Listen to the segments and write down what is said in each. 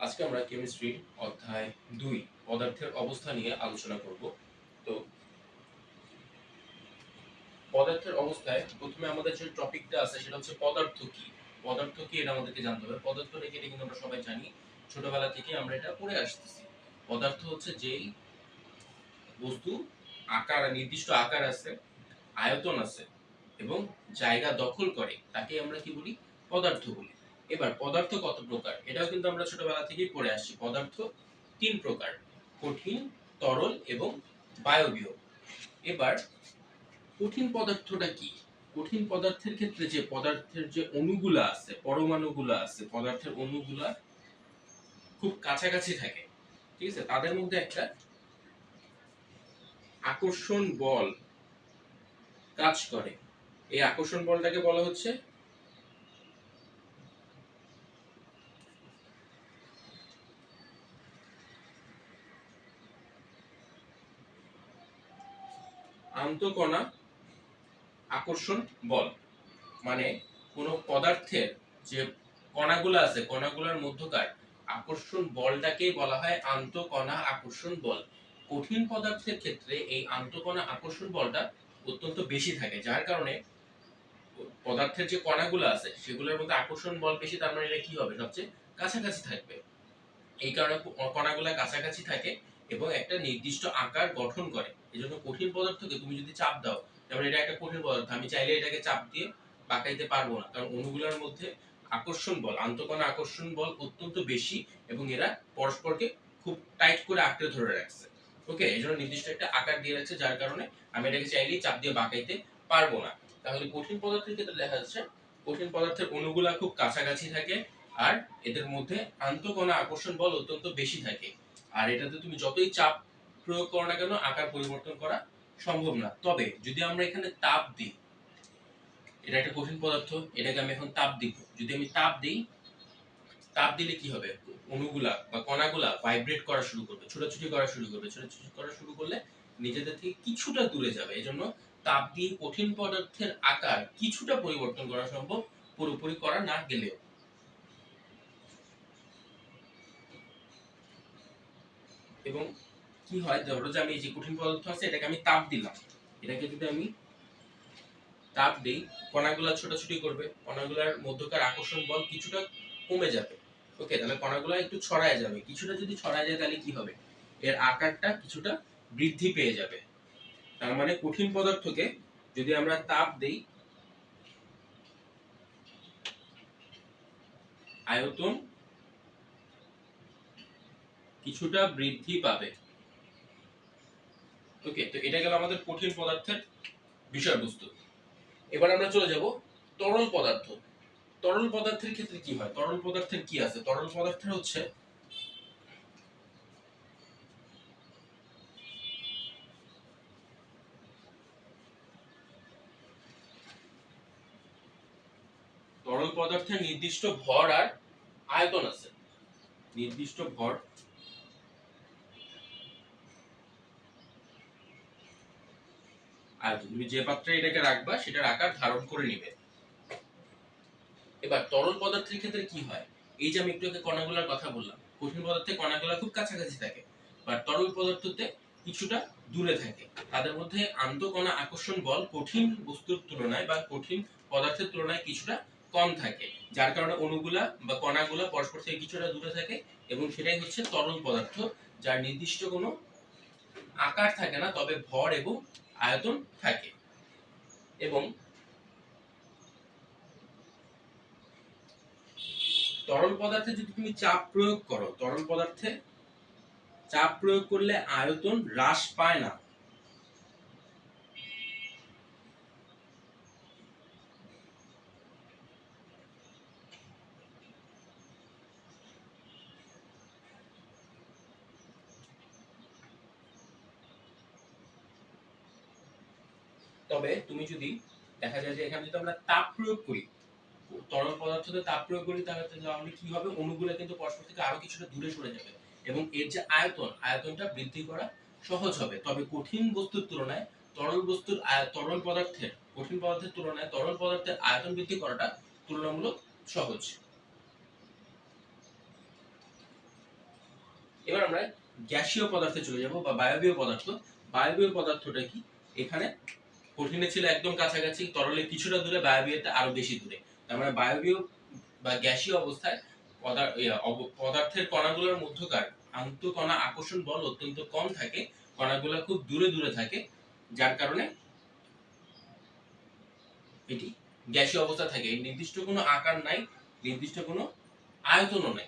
আজকে আমরা কেমিস্ট্রি অধ্যায় দুই, পদার্থের অবস্থা নিয়ে আলোচনা আছে, সেটা হচ্ছে পদার্থ কি? পদার্থ কি এটা আমাদেরকে জানতে হবে। পদার্থ এটা কিন্তু আমরা সবাই জানি। ছোটবেলা থেকে আমরা এটা পড়ে আসতেছি। পদার্থ হচ্ছে যেই বস্তু, আকার, নির্দিষ্ট আকার আছে, আয়তন আছে এবং জায়গা দখল করে, তাকে আমরা কি বলি? পদার্থ বলি। এবার পদার্থ কত প্রকার? এটাও কিন্তু আমরা ছোটবেলা থেকেই পড়ে আসছি। পদার্থ তিন প্রকার, কঠিন, তরল এবং বায়বীয়। এবার কঠিন পদার্থটা কি? কঠিন পদার্থের ক্ষেত্রে যে পদার্থের যে অণুগুলা আছে, পরমাণুগুলা আছে, পদার্থের অণুগুলা খুব কাছাকাছি থাকে, ঠিক আছে? তাদের মধ্যে একটা আকর্ষণ বল কাজ করে। এই আকর্ষণ বলটাকে বলা হচ্ছে। আন্তঃকণা আকর্ষণ বল মানে কোন পদার্থের যে কণাগুলো আছে, কণাগুলোর মধ্যকার আকর্ষণ বলটাকেই বলা হয় আন্তঃকণা আকর্ষণ বল। কঠিন পদার্থের ক্ষেত্রে এই আন্তঃকণা আকর্ষণ বলটা অত্যন্ত বেশি থাকে, যার কারণে পদার্থের যে কণাগুলো আছে, সেগুলোর মধ্যে আকর্ষণ বল বেশি তার মানে এটা কি হবে? সবচেয়ে কাছাকাছি থাকবে। এই কারণে কণাগুলো কাছাকাছি থাকে এবং একটা নির্দিষ্ট আকার গঠন করে। এই জন্য কঠিন পদার্থকে তুমি যদি চাপ দাও যেমন এটা একটা কঠিন পদার্থ, আমি চাইলে এটাকে চাপ দিয়ে পাকাইতে পারব না। কারণ অণুগুলোর মধ্যে আকর্ষণ বল, আন্তঃকণা আকর্ষণ বল অত্যন্ত বেশি এবং এরা পরস্পরকে খুব টাইট করে আঁকড়ে ধরে রাখছে। ওকে এই জন্য নির্দিষ্ট একটা আকার দিয়ে রাখছে, যার কারণে আমি এটাকে চাইলেই চাপ দিয়ে বাঁকাইতে পারব না। তাহলে কঠিন পদার্থের ক্ষেত্রে দেখা যাচ্ছে, কঠিন পদার্থের অণুগুলা খুব কাছাকাছি থাকে আর এদের মধ্যে আন্তঃকণা আকর্ষণ বল অত্যন্ত বেশি থাকে। আর এটাতে তুমি যতই চাপ প্রয়োগ করো না কেন, আকার পরিবর্তন করা সম্ভব না। তবে যদি আমরা এখানে তাপ দিই, এটা একটা কঠিন পদার্থ, এটাকে আমি এখন তাপ দিব। যদি আমি তাপ দিই, তাপ দিলে কি হবে? অণুগুলা বা কণাগুলা ভাইব্রেট করা শুরু করবে, ছোটাছুটি করা শুরু করবে। ছোটাছুটি করা শুরু করলে নিজেদের থেকে কিছুটা দূরে যাবে। এই জন্য তাপ দিয়ে কঠিন পদার্থের আকার কিছুটা পরিবর্তন করা সম্ভব, পুরোপুরি করা না গেলেও। এবং কি হয়, ধরো যে আমি এই যে কঠিন পদার্থ আছে, এটাকে আমি তাপ দিলাম। এটাকে যদি আমি তাপ দেই, কণাগুলা ছোটাছুটি করবে। কণাগুলার মধ্যকার আকর্ষণ বল কিছুটা কমে যাবে। ওকে, তাহলে কণাগুলা একটু ছড়ায় যাবে। কিছুটা যদি ছড়ায় যায়, তাহলে কি হবে? এর আকারটা কিছুটা বৃদ্ধি পেয়ে যাবে। তার মানে কঠিন পদার্থকে যদি আমরা তাপ দেই, আয়তন কিছুটা বৃদ্ধি পাবে। ওকে তো এটা গেল আমাদের কঠিন পদার্থের বিষয়বস্তু। এবার আমরা চলে যাব তরল পদার্থ। তরল পদার্থের ক্ষেত্রে কি হয়? তরল পদার্থের কি আছে? তরল পদার্থের হচ্ছে তরল পদার্থের নির্দিষ্ট ভর আর আয়তন আছে। নির্দিষ্ট ভর। আয়তন। তুমি যে পাত্রে এটাকে রাখবা, সেটার আকার ধারণ করে নিবে। এবার তরল পদার্থের ক্ষেত্রে কি হয়? এই যে আমি একটু আগে কণাগুলোর কথা বললাম, কঠিন পদার্থে কণাগুলো খুব কাছাকাছি থাকে আর তরল পদার্থতে কিছুটা দূরে থাকে। তাদের মধ্যে আন্তঃকণা আকর্ষণ বল কঠিন বস্তুর তুলনায় বা কঠিন পদার্থের তুলনায় কিছুটা কম থাকে, যার কারণে অণুগুলা বা কণাগুলা পরস্পর থেকে কিছুটা দূরে থাকে এবং সেটাই হচ্ছে তরল পদার্থ, যার নির্দিষ্ট কোনো আকার থাকে না, তবে ভর এবং আয়তন থাকে। এবং তরল পদার্থে যদি তুমি চাপ প্রয়োগ করো, তরল পদার্থে চাপ প্রয়োগ করলে আয়তন হ্রাস পায় না। তবে তুমি যদি দেখা যায় যে এখানে যদি আমরা তাপ প্রয়োগ করি, তরল পদার্থতে তাপ প্রয়োগ করি, তাহলে তাহলে কি হবে? অণুগুলো কিন্তু পরস্পর থেকে আরও কিছুটা দূরে সরে যাবে এবং এর যে আয়তন, আয়তনটা বৃদ্ধি করা সহজ হবে। তবে কঠিন বস্তুর তুলনায় তরল বস্তুর তরল পদার্থের, কঠিন পদার্থের তুলনায় তরল পদার্থের আয়তন বৃদ্ধি করাটা তুলনামূলক সহজ। এবার আমরা গ্যাসীয় পদার্থে চলে যাব বা বায়বীয় পদার্থ। বায়বীয় পদার্থটা কি? এখানে কঠিনে ছিল একদম কাছাকাছি, তরলে কিছুটা দূরে বায়বীয়তে আরও বেশি দূরে। তার মানে বায়বীয় বা গ্যাসীয় অবস্থায় পদার- অব- পদার্থের কণাগুলোর মধ্যকার আন্তঃকণা আকর্ষণ বল অত্যন্ত কম থাকে, কণাগুলো খুব দূরে দূরে থাকে, যার কারণে এটি গ্যাসীয় অবস্থা থাকে। নির্দিষ্ট কোনো আকার নাই, নির্দিষ্ট কোনো আয়তনও নাই।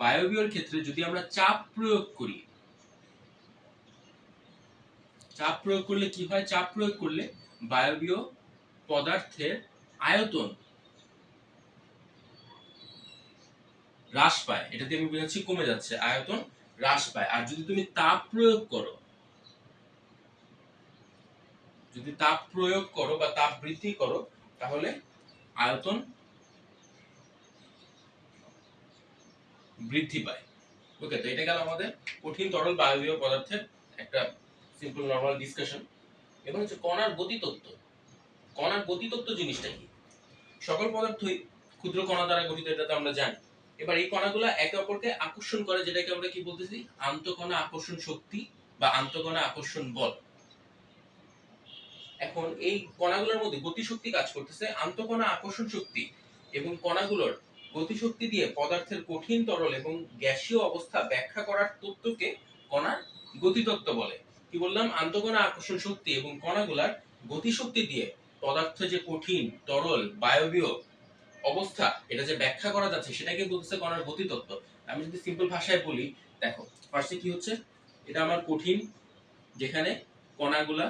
বায়বীয়র ক্ষেত্রে যদি আমরা চাপ প্রয়োগ করি, চাপ প্রয়োগ করলে কি হয়? চাপ প্রয়োগ করলে বায়বীয় পদার্থের আয়তন হ্রাস পায়। এটাতে আমি বোঝাচ্ছি কমে যাচ্ছে, আয়তন হ্রাস পায়। আর যদি তুমি তাপ প্রয়োগ করো, যদি তাপ প্রয়োগ করো বা তাপ বৃদ্ধি করো, তাহলে আয়তন বৃদ্ধি পায়। ওকে তো এটা গেল আমাদের কঠিন, তরল, বায়বীয় পদার্থের একটা সিম্পল নরমাল ডিসকাশন এবার হচ্ছে কণার গতিতত্ত্ব। কণার গতিতত্ত্ব জিনিসটা কি? সকল পদার্থই ক্ষুদ্র কণা দ্বারা গঠিত, এটা তো আমরা জানি। এবার এই কণাগুলো একে অপরকে আকর্ষণ করে, যেটাকে আমরা কি বলতেছি? আন্তঃকণা আকর্ষণ শক্তি বা আন্তঃকণা আকর্ষণ বল। এখন এই কণাগুলোর মধ্যে গতিশক্তি কাজ করতেছে আন্তঃকণা আকর্ষণ শক্তি এবং কণাগুলোর গতিশক্তি দিয়ে পদার্থের কঠিন তরল এবং গ্যাসীয় অবস্থা ব্যাখ্যা করার তত্ত্বকে কণার গতিতত্ত্ব বলে। কি বললাম? আন্তঃকণা আকর্ষণ শক্তি এবং কণাগুলার গতিশক্তি দিয়ে পদার্থ যে কঠিন তরল বায়বীয় অবস্থা, এটা যে ব্যাখ্যা করা যাচ্ছে সেটাকে বলতেছে কণার গতিতত্ত্ব? আমি যদি সিম্পল ভাষায় বলি, দেখো ফার্স্টে কি হচ্ছে? এটা আমার কঠিন, যেখানে কণাগুলা,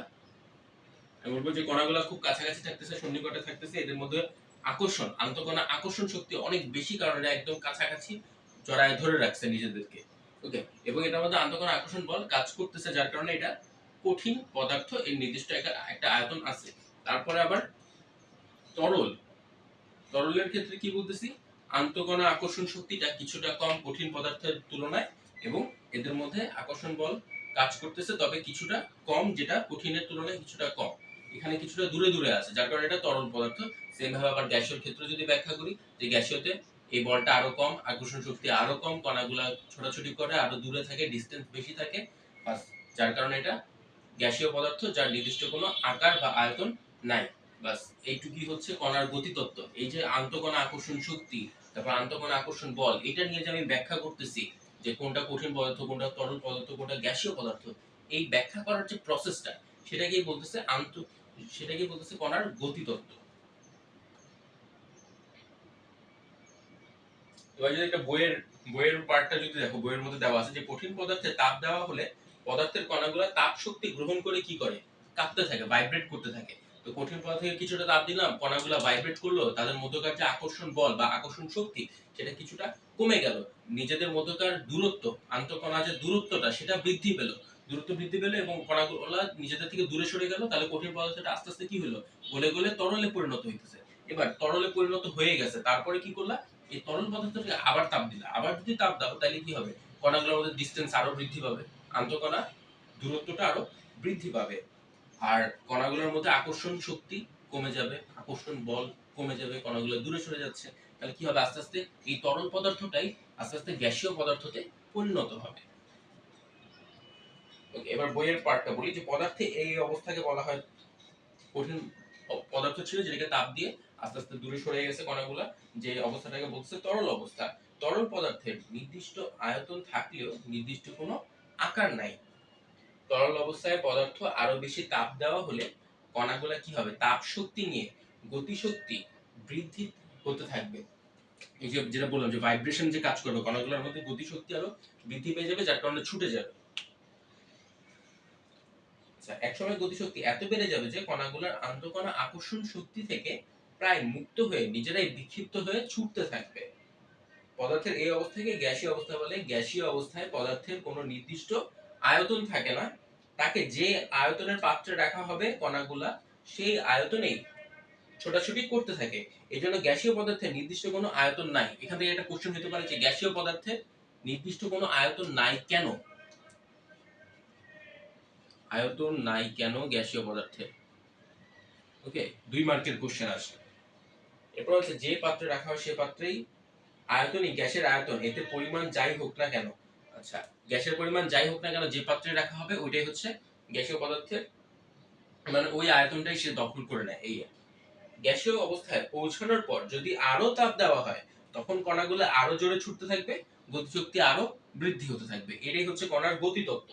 আমি বলব যে কণাগুলা খুব কাছাকাছি থাকতেছে, সন্নিকটে থাকতেছে, এদের মধ্যে আকর্ষণ, আন্তঃকণা আকর্ষণ শক্তি অনেক বেশি কারণে একদম কাছাকাছি জড়ায় ধরে রাখছে নিজেদেরকে। ওকে এবং এটার মধ্যে আন্তঃকণা আকর্ষণ বল কাজ করতেছে, যার কারণে এটা কঠিন পদার্থ এর নির্দিষ্ট একটা আয়তন আছে। তারপরে আবার তরল। তরলের ক্ষেত্রে কি বলতেছি? আন্তঃকণা আকর্ষণ শক্তিটা কিছুটা কম কঠিন পদার্থের তুলনায় এবং এদের মধ্যে আকর্ষণ বল কাজ করতেছে, তবে কিছুটা কম যেটা কঠিনের তুলনায় কিছুটা কম। এখানে কিছুটা দূরে দূরে আছে, যার কারণে এটা তরল পদার্থ। সেম ভাবে আবার গ্যাসীয় ক্ষেত্রে যদি ব্যাখ্যা করি, যে গ্যাসীয়তে এই বলটা আরও কম আকর্ষণ শক্তি আরও কম, কণাগুলা ছোটাছুটি করে, আরও দূরে থাকে ডিস্টেন্স বেশি থাকে যার কারণে এটা গ্যাসীয় পদার্থ যার নির্দিষ্ট কোনো আকার বা আয়তন নাই। বাস এইটুকুই হচ্ছে কণার গতিতত্ত্ব। এই যে আন্তঃকণা আকর্ষণ শক্তি, তারপর আন্তঃকণা আকর্ষণ বল এটা নিয়ে যে আমি ব্যাখ্যা করতেছি, যে কোনটা কঠিন পদার্থ, কোনটা তরল পদার্থ, কোনটা গ্যাসীয় পদার্থ, এই ব্যাখ্যা করার যে প্রসেসটা সেটাকেই বলতেছে আন্ত, সেটাকেই বলতেছে কণার এবার যদি একটা বইয়ের বইয়ের পার্টটা যদি দেখো, বইয়ের মধ্যে দেওয়া আছে যে কঠিন পদার্থে তাপ দেওয়া হলে পদার্থের কণাগুলো তাপ শক্তি গ্রহণ করে কি করে? কাঁপতে থাকে ভাইব্রেট করতে থাকে। তো কঠিন পদার্থ কিছুটা তাপ দিলাম, কণাগুলো ভাইব্রেট করল, তাদের মধ্যকার যে আকর্ষণ বল বা আকর্ষণ শক্তি, সেটা কিছুটা কমে গেল। নিজেদের মধ্যকার দূরত্ব, আন্তঃকণা যে দূরত্বটা, সেটা বৃদ্ধি পেল। দূরত্ব বৃদ্ধি পেল এবং কণাগুলো নিজেদের থেকে দূরে সরে গেল, তাহলে কঠিন পদার্থটা আস্তে আস্তে কি হলো? গলে গলে তরলে পরিণত হইতেছে। এবার তরলে পরিণত হয়ে গেছে, তারপরে কি করলা? এই তরল পদার্থটাকে আবার তাপ দিলা। আবার যদি তাপ দাও তাহলে কি হবে? কণাগুলোর মধ্যে ডিস্টেন্স আরও বৃদ্ধি পাবে, আন্তঃকণা দূরত্বটা আরও বৃদ্ধি পাবে। আর কণাগুলোর মধ্যে আকর্ষণ শক্তি কমে যাবে, আকর্ষণ বল কমে যাবে, কণাগুলো দূরে সরে যাচ্ছে। তাহলে কি হবে? আস্তে আস্তে এই তরল পদার্থটাই আস্তে আস্তে গ্যাসীয় পদার্থতে পরিণত হবে। এবার বইয়ের পার্টটা বলি, যে পদার্থে এই অবস্থাকে বলা হয় কঠিন পদার্থ ছিল, যেটাকে তাপ দিয়ে আস্তে আস্তে দূরে সরে গেছে কণাগুলা, যে অবস্থাটাকে বলছে তরল অবস্থা। তরল পদার্থের নির্দিষ্ট আয়তন থাকলেও নির্দিষ্ট কোনো আকার নাই। তরল অবস্থায় পদার্থ আরও বেশি তাপ দেওয়া হলে কণাগুলা কি হবে? তাপ শক্তি নিয়ে গতিশক্তি বৃদ্ধি হতে থাকবে। এই যে যেটা বললাম যে ভাইব্রেশন যে কাজ করবে, কণাগুলোর মধ্যে গতিশক্তি আরও বৃদ্ধি পেয়ে যাবে, যার কারণে ছুটে যাবে। আচ্ছা একসময় গতিশক্তি এত বেড়ে যাবে যে কণাগুলোর আন্তঃকণা আকর্ষণ শক্তি থেকে প্রায় মুক্ত হয়ে নিজেরাই বিক্ষিপ্ত হয়ে ছুটতে থাকবে। পদার্থের এই অবস্থাকে গ্যাসীয় অবস্থা বলে। গ্যাসীয় অবস্থায় পদার্থের কোনো নির্দিষ্ট আয়তন থাকে না। তাকে যে আয়তনের পাত্রে রাখা হবে কণাগুলা, সেই আয়তনেই ছোটাছুটি করতে থাকে। এই জন্য গ্যাসীয় পদার্থের নির্দিষ্ট কোনো আয়তন নাই। এখান থেকে একটা কোশ্চেন হতে পারে যে গ্যাসীয় পদার্থের নির্দিষ্ট কোনো আয়তন নাই কেন? আয়তন নাই কেন গ্যাসীয় পদার্থে? ওকে দুই মার্কের কোশ্চেন আসে এরপর হচ্ছে, যে পাত্রে রাখা হয় সে পাত্রেই আয়তনই গ্যাসের আয়তন, এতে পরিমাণ যাই হোক না কেন। আচ্ছা গ্যাসের পরিমাণ যাই হোক না কেন যে পাত্রে রাখা হবে, ওইটাই হচ্ছে গ্যাসীয় পদার্থের মানে ওই আয়তনটাই সে দখল করে নেয়, এই গ্যাসীয় অবস্থায় পৌঁছানোর পর যদি আরও তাপ দেওয়া হয়, তখন কণাগুলো আরও জোরে ছুটতে থাকবে, গতিশক্তি আরও বৃদ্ধি হতে থাকবে। এটাই হচ্ছে কণার গতিতত্ত্ব।